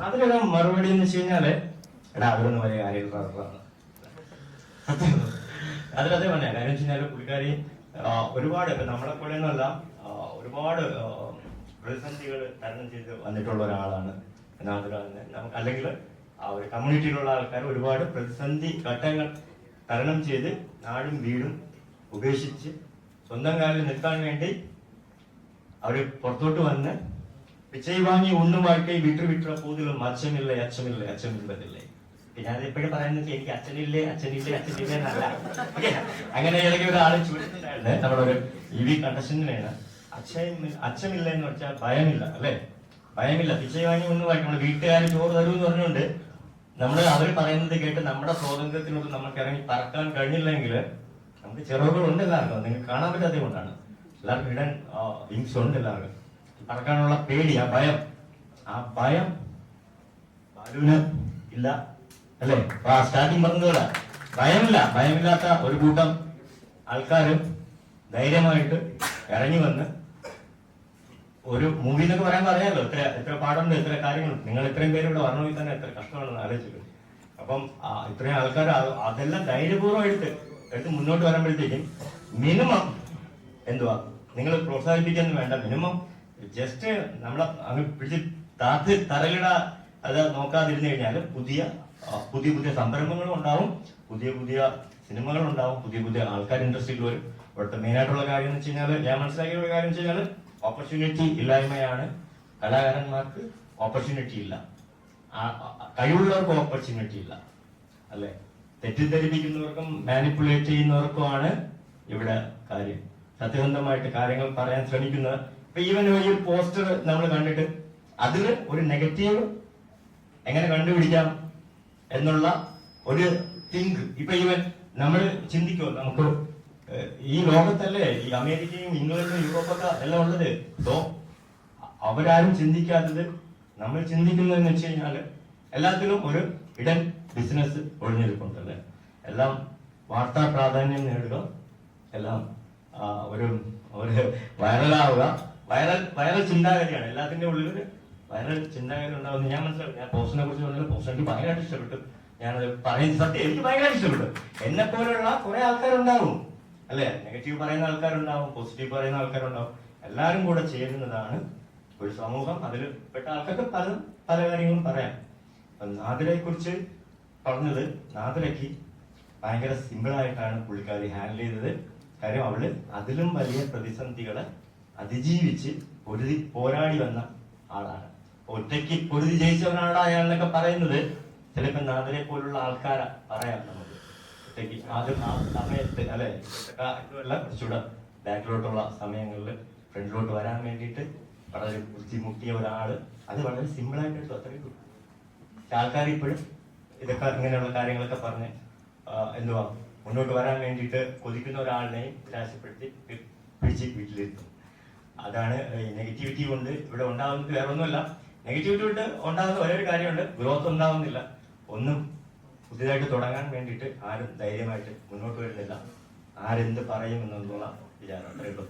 അതിലൊരു മറുപടി എന്ന് വെച്ച് കഴിഞ്ഞാൽ എടാ അവരൊന്നും വലിയ കാര്യങ്ങളാണ് അതിലതേ പറഞ്ഞ കാര്യം വെച്ച് കഴിഞ്ഞാൽ പുള്ളിക്കാരി ഒരുപാട് ഇപ്പൊ നമ്മളെ പോലെ ഒന്നല്ല ഒരുപാട് പ്രതിസന്ധികൾ തരണം ചെയ്ത് വന്നിട്ടുള്ള ഒരാളാണ് നാദിര എന്ന് നമുക്ക് അല്ലെങ്കിൽ ആ ഒരു കമ്മ്യൂണിറ്റിയിലുള്ള ആൾക്കാർ ഒരുപാട് പ്രതിസന്ധി ഘട്ടങ്ങൾ തരണം ചെയ്ത് നാടും വീടും ഉപേക്ഷിച്ച് സ്വന്തം കാലിൽ നിൽക്കാൻ വേണ്ടി അവർ പുറത്തോട്ട് വന്ന് പിച്ചൈ വാങ്ങി ഒന്നും വാഴ്ക്കൈ വിട്ടു വിട്ടുള്ള പോതിലും അച്ഛനില്ലേ അച്ഛനില്ലേ പിന്നെ അത് എപ്പോഴും പറയുന്നത് എനിക്ക് അച്ഛനില്ലേ അച്ഛനില്ലേ അച്ഛനില്ലേ എന്നല്ല. അങ്ങനെ ഇടയ്ക്ക് ഒരാൾ ചോദിച്ചിട്ടുണ്ടായിരുന്നു നമ്മുടെ ഒരു ഇ വി കണ്ടസ്റ്റന്റിനാണ് അച്ഛൻ അച്ഛനില്ല എന്ന് വെച്ചാൽ ഭയമില്ല അല്ലേ? ഭയമില്ല. പിച്ചൈ വാങ്ങി ഒന്നും വായിക്കണം വീട്ടുകാർ ചോറ് തരൂ എന്ന് പറഞ്ഞുകൊണ്ട് നമ്മൾ അവർ പറയുന്നത് കേട്ട് നമ്മുടെ സ്വാതന്ത്ര്യത്തിനോട് നമുക്ക് ഇറങ്ങി പറക്കാൻ കഴിഞ്ഞില്ലെങ്കിൽ നമുക്ക് ചിറകുകളുണ്ട് എല്ലാവർക്കും. നിങ്ങൾക്ക് കാണാൻ പറ്റാത്തത് കൊണ്ടാണ് എല്ലാവർക്കും ഇടൻ വിങ്സ് ഉണ്ട് എല്ലാവർക്കും. പറക്കാനുള്ള പേടി ആ ഭയം. ആ ഭയം ബാലുവിന് ഇല്ല അല്ലേ? സ്റ്റാർട്ടിങ് പറഞ്ഞതുപോലെ ഭയമില്ല. ഭയമില്ലാത്ത ഒരു കൂട്ടം ആൾക്കാരും ധൈര്യമായിട്ട് ഇറങ്ങി വന്ന് ഒരു മൂവി എന്നൊക്കെ പറയാൻ പറയാമല്ലോ എത്ര എത്ര പാടുണ്ട് എത്ര കാര്യങ്ങളുണ്ട് നിങ്ങൾ ഇത്രയും പേര് ഇവിടെ വരണമെങ്കിൽ തന്നെ എത്ര കഷ്ടമാണെന്ന് ആലോചിച്ചിട്ട് അപ്പം ഇത്രയും ആൾക്കാർ അതെല്ലാം ധൈര്യപൂർവം എടുത്ത് എടുത്ത് മുന്നോട്ട് വരുമ്പോഴത്തേക്കും മിനിമം എന്തുവാ? നിങ്ങൾ പ്രോത്സാഹിപ്പിക്കുന്നു വേണ്ട മിനിമം ജസ്റ്റ് നമ്മളെ അങ്ങ് പിടിച്ച് താത്ത് തറയിട അത് നോക്കാതിരുന്നു കഴിഞ്ഞാൽ പുതിയ പുതിയ പുതിയ സംരംഭങ്ങളും ഉണ്ടാവും പുതിയ പുതിയ സിനിമകൾ ഉണ്ടാവും പുതിയ പുതിയ ആൾക്കാർ ഇൻഡസ്ട്രിയിൽ വരും. ഇവിടുത്തെ മെയിൻ ആയിട്ടുള്ള കാര്യം എന്ന് വെച്ച് കഴിഞ്ഞാൽ ഞാൻ മനസ്സിലാക്കിയ ഒരു കാര്യം വെച്ച് കഴിഞ്ഞാൽ ഓപ്പർച്യൂണിറ്റി ഇല്ലായ്മയാണ്. കലാകാരന്മാർക്ക് ഓപ്പർച്യൂണിറ്റി ഇല്ല. കഴിവുള്ളവർക്ക് ഓപ്പർച്യൂണിറ്റി ഇല്ല. അല്ലെ? തെറ്റിദ്ധരിപ്പിക്കുന്നവർക്കും മാനിപ്പുലേറ്റ് ചെയ്യുന്നവർക്കുമാണ് ഇവിടെ കാര്യം. സത്യസന്ധമായിട്ട് കാര്യങ്ങൾ പറയാൻ ശ്രമിക്കുന്നത് ഈവൻ ഈ ഒരു പോസ്റ്റർ നമ്മൾ കണ്ടിട്ട് അതിൽ ഒരു നെഗറ്റീവ് എങ്ങനെ കണ്ടുപിടിക്കാം എന്നുള്ള ഒരു തിങ്ക്. ഇപ്പൊ ഈവൻ നമ്മൾ ചിന്തിക്കോ നമുക്ക് ഈ ലോകത്തല്ലേ ഈ അമേരിക്കയും ഇംഗ്ലണ്ടും യൂറോപ്പൊക്കെ എല്ലാം ഉള്ളത്. സോ അവരാരും ചിന്തിക്കാത്തത് നമ്മൾ ചിന്തിക്കുന്നതെന്ന് വെച്ച് കഴിഞ്ഞാൽ എല്ലാത്തിലും ഒരു ഇടൻ ബിസിനസ് ഒഴിഞ്ഞിരിപ്പുണ്ട് അല്ലേ എല്ലാം വാർത്താ പ്രാധാന്യം നേടുക എല്ലാം ഒരു ഒരു വൈറലാവുക വൈറൽ വൈറൽ ചിന്താഗതിയാണ്. എല്ലാത്തിന്റെ ഉള്ളിൽ വൈറൽ ചിന്താഗതി ഉണ്ടാവുന്നത് ഞാൻ മനസ്സിലാക്കി. ഞാൻ പോസ്റ്റിനെ കുറിച്ച് പറഞ്ഞാൽ പോസ്റ്റ് എനിക്ക് ഭയങ്കരമായിട്ട് ഇഷ്ടപ്പെട്ടു. ഞാനത് പറയുന്ന സത്യം എനിക്ക് ഭയങ്കരമായിട്ട് ഇഷ്ടപ്പെട്ടു. എന്നെ പോലെയുള്ള കുറെ ആൾക്കാരുണ്ടാവും. അല്ലെ? നെഗറ്റീവ് പറയുന്ന ആൾക്കാരുണ്ടാവും പോസിറ്റീവ് പറയുന്ന ആൾക്കാരുണ്ടാവും. എല്ലാവരും കൂടെ ചേരുന്നതാണ് ഒരു സമൂഹം. അതിൽ പെട്ട ആൾക്കാർക്ക് പല പല കാര്യങ്ങളും പറയാം. നാദിരയെ കുറിച്ച് പറഞ്ഞത് നാദിരയ്ക്ക് ഭയങ്കര സിമ്പിൾ ആയിട്ടാണ് പുള്ളിക്കാരി ഹാൻഡിൽ ചെയ്തത്. കാര്യം അവൾ അതിലും വലിയ പ്രതിസന്ധികളെ അതിജീവിച്ച് പൊരുതി പോരാടി വന്ന ആളാണ്. ഒറ്റയ്ക്ക് പൊരുതി ജയിച്ചവനാണ് അയാളെന്നൊക്കെ പറയുന്നത്. ചിലപ്പോ നാഥനെ പോലുള്ള ആൾക്കാരാ പറയാം നമുക്ക്. ഒറ്റയ്ക്ക് ആദ്യം സമയത്ത് അല്ലെ? കുറച്ചുകൂടെ ബാക്കിലോട്ടുള്ള സമയങ്ങളിൽ ഫ്രണ്ടിലോട്ട് വരാൻ വേണ്ടിയിട്ട് വളരെ ബുദ്ധിമുട്ടിയ ഒരാൾ. അത് വളരെ സിമ്പിൾ ആയിട്ട് എടുത്തു അത്രയേ ഉള്ളൂ. ആൾക്കാർ ഇപ്പോഴും ഇതൊക്കെ ഇങ്ങനെയുള്ള കാര്യങ്ങളൊക്കെ പറഞ്ഞ് എന്തുവാ മുന്നോട്ട് വരാൻ വേണ്ടിയിട്ട് കൊതിക്കുന്ന ഒരാളിനെയും നിരാശപ്പെടുത്തി പിടിച്ച് വീട്ടിലിരുത്തും. അതാണ് നെഗറ്റിവിറ്റി കൊണ്ട് ഇവിടെ ഉണ്ടാകുന്നത് വേറെ ഒന്നുമല്ല നെഗറ്റിവിറ്റി കൊണ്ട് ഉണ്ടാകുന്ന ഒരേ കാര്യമുണ്ട് ഗ്രോത്ത് ഉണ്ടാകുന്നില്ല ഒന്നും പുതിയതായിട്ട് തുടങ്ങാൻ വേണ്ടിയിട്ട് ആരും ധൈര്യമായിട്ട് മുന്നോട്ട് വരുന്നില്ല. ആരെന്ത് പറയും എന്നുള്ള വിചാരം അത്രേ ഉള്ളൂ.